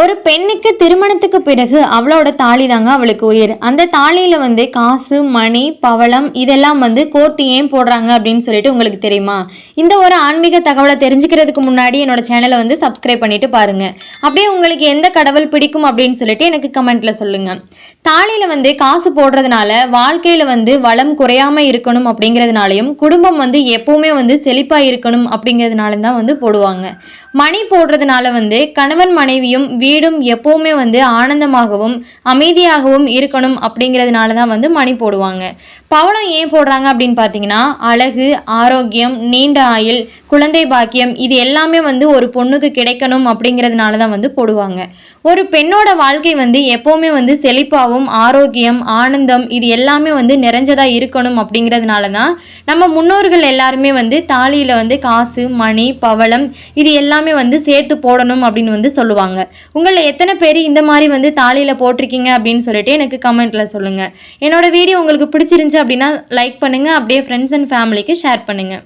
ஒரு பெண்ணுக்கு திருமணத்துக்கு பிறகு அவளோட தாலி தாங்க அவளுக்கு உயிர். அந்த தாலியில வந்து காசு மணி பவளம் இதெல்லாம் வந்து கோர்த்து ஏன் போடுறாங்க அப்படின்னு சொல்லிட்டு உங்களுக்கு தெரியுமா? இந்த ஒரு ஆன்மீக தகவலை தெரிஞ்சுக்கிறதுக்கு முன்னாடி என்னோட சேனலை வந்து சப்ஸ்கிரைப் பண்ணிட்டு பாருங்க. அப்படியே உங்களுக்கு எந்த கடவுள் பிடிக்கும் அப்படின்னு சொல்லிட்டு எனக்கு கமெண்ட்ல சொல்லுங்க. தாலியில வந்து காசு போடுறதுனால வாழ்க்கையில வந்து வளம் குறையாம இருக்கணும் அப்படிங்கிறதுனாலையும் குடும்பம் வந்து எப்பவுமே வந்து செழிப்பா இருக்கணும் அப்படிங்கிறதுனால தான் வந்து போடுவாங்க. மணி போடுறதுனால வந்து கணவன் மனைவியும் வீடும் எப்போவுமே வந்து ஆனந்தமாகவும் அமைதியாகவும் இருக்கணும் அப்படிங்கிறதுனால தான் வந்து மணி போடுவாங்க. பவளம் ஏன் போடுறாங்க அப்படின்னு பார்த்தீங்கன்னா அழகு ஆரோக்கியம் நீண்ட ஆயுள் குழந்தை பாக்கியம் இது எல்லாமே வந்து ஒரு பொண்ணுக்கு கிடைக்கணும் அப்படிங்கிறதுனால தான் வந்து போடுவாங்க. ஒரு பெண்ணோட வாழ்க்கை வந்து எப்போவுமே வந்து செழிப்பாகவும் ஆரோக்கியம் ஆனந்தம் இது எல்லாமே வந்து நிறைஞ்சதாக இருக்கணும் அப்படிங்கிறதுனால தான் நம்ம முன்னோர்கள் எல்லாருமே வந்து தாலியில் வந்து காசு மணி பவளம் இது எல்லாமே வந்து சேர்த்து போடணும் அப்படின்னு வந்து சொல்லுவாங்க. உங்களில் எத்தனை பேர் இந்த மாதிரி வந்து தாலியில் போட்டிருக்கீங்க அப்படின்னு சொல்லிட்டு எனக்கு கமெண்ட்டில் சொல்லுங்கள் என்னோட வீடியோ உங்களுக்கு பிடிச்சிருந்துச்சு அப்படின்னா லைக் பண்ணுங்க. அப்படியே ஃப்ரெண்ட்ஸ் அண்ட் ஃபேமிலிக்கு ஷேர் பண்ணுங்க.